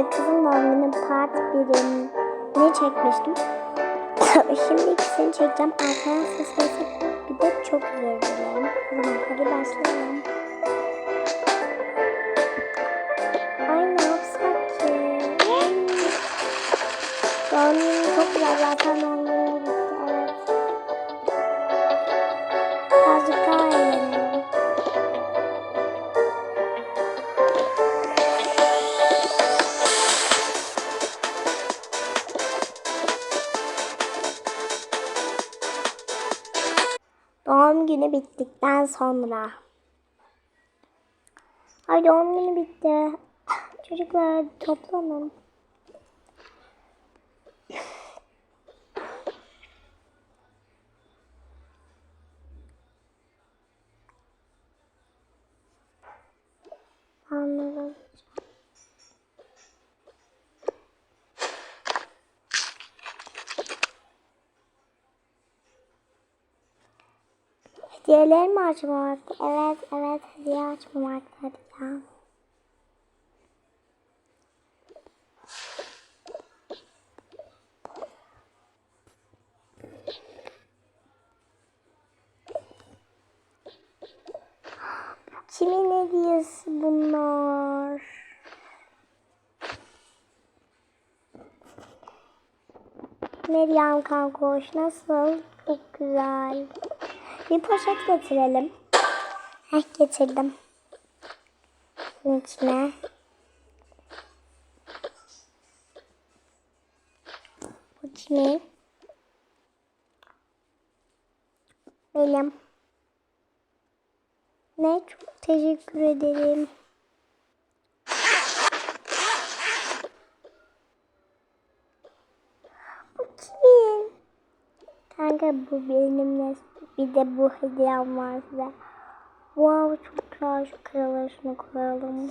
e, kızın doğum günü part birini çekmiştim. Şimdi ikisini çekeceğim. Arkadan ses gelirse bir de çok özür dilerim. Hadi başlayalım. Ay ne yapsak ki? Doğum günü çok güzel zaten doğum bittikten sonra. Ay doğum günü bitti. Çocuklar toplanın. Anladım. Hediyeler mi açma vakti? Evet, evet hediye açma vakti. Hadi ya. Kimin hediyesi bunlar? Meryem kankoş nasıl? Çok güzel. Bir poşet getirelim. Heh getirdim. Bunun içine. Bu kimin? Benim. Ne? Çok teşekkür ederim. Bu kimin? Kanka bu benim bir de bu hediyem var size. Wow çok güzel şu kralı şunu koyalım.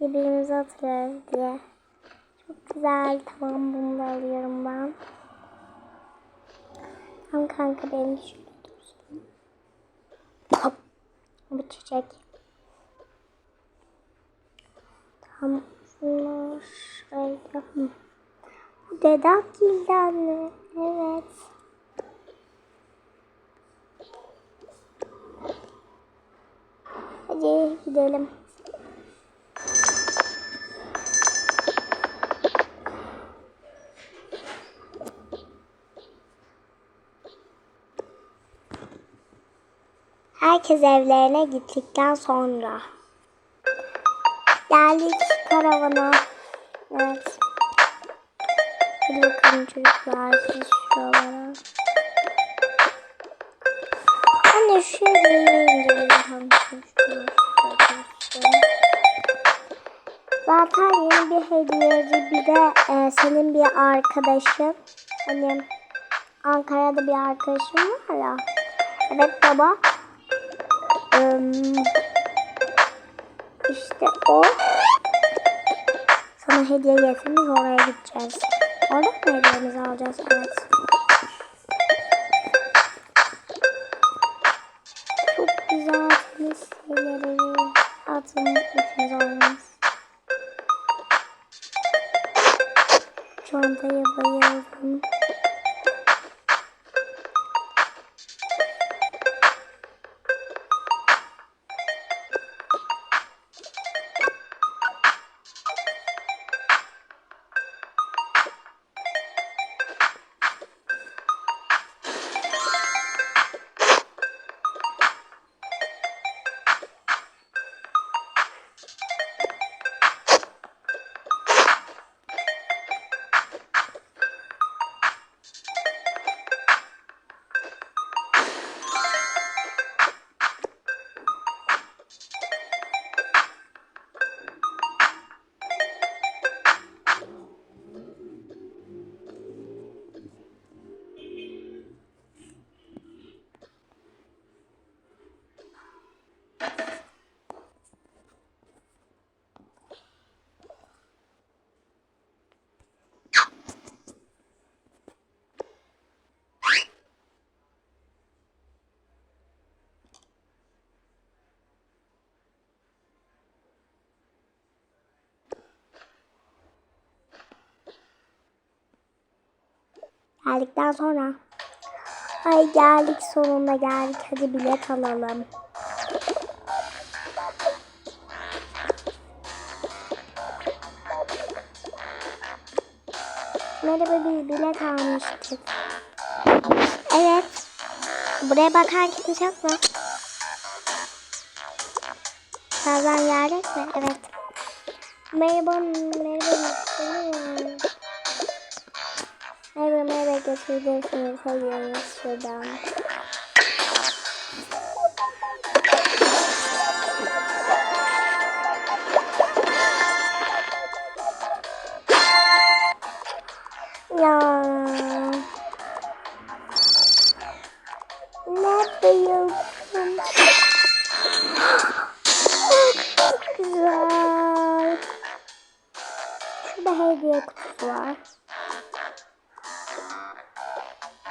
Birbirimizi hatırlarız diye. Çok güzel. Tamam bunu da alıyorum ben. Tamam kanka benim şurada dursun. Bu çiçek. Tamam. Şunu şöyle. Bu dedem gilden mi? Evet. Hadi gidelim. Herkes evlerine gittikten sonra. Geldik karavana. Evet. Hadi bakalım çocuklar siz şuralara. Anne hediyeyi indirelim. Zaten yeni bir hediyeci bir de e, senin bir arkadaşın. Hani Ankara'da bir arkadaşım var ya. Evet baba. İşte o sana hediye getirmiş oraya gideceğiz. Orada mı hediyemizi alacağız? Evet. Çok güzel temiz şeyleri atın ikimiz olmaz. Çantaya bayıldım. Geldikten sonra. Ay geldik sonunda geldik. Hadi bilet alalım. Merhaba biz bilet almıştık. Evet. Buraya bakan kimse yok mu? Birazdan geldik mi? Evet. Merhaba, merhaba. Merhaba, merhaba, merhaba götüreceksiniz. Hadi şuradan. Ya. Ne bayıldım. Çok güzel. Şurada hediye kutusu var.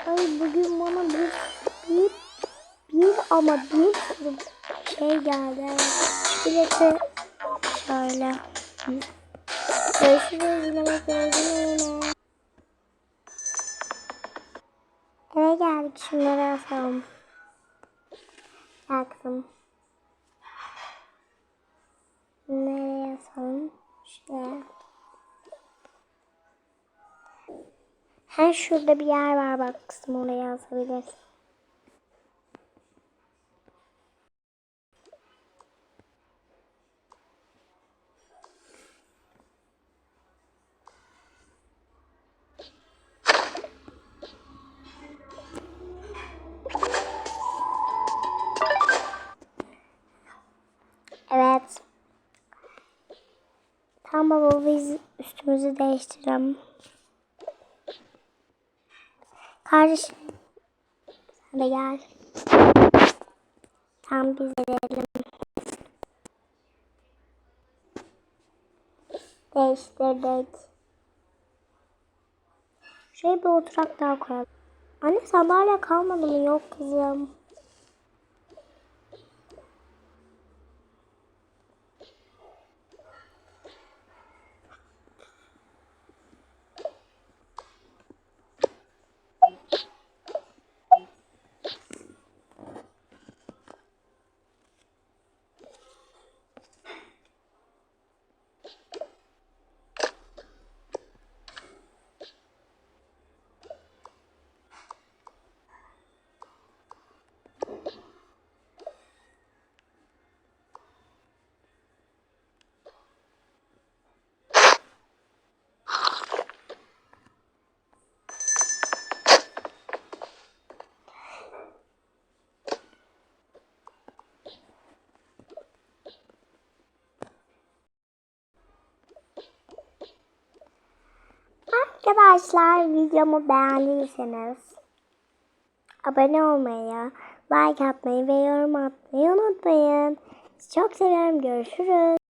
Ay bugün bana bir, bir, bir ama bir şey geldi. Bileti şöyle. Görüşürüz. Yine görüşürüz. Eve geldik şunları asalım. Gel şurada bir yer var bak kızım oraya asabilirsin. Evet. Tamam baba biz üstümüzü değiştirelim. Kardeşim. Sen de gel. Tamam biz gidelim. Değiştirdik. Şuraya bir oturak daha koyalım. Anne sandalye kalmadı mı? Yok kızım. Arkadaşlar videomu beğendiyseniz abone olmayı, like atmayı ve yorum atmayı unutmayın. Çok seviyorum. Görüşürüz.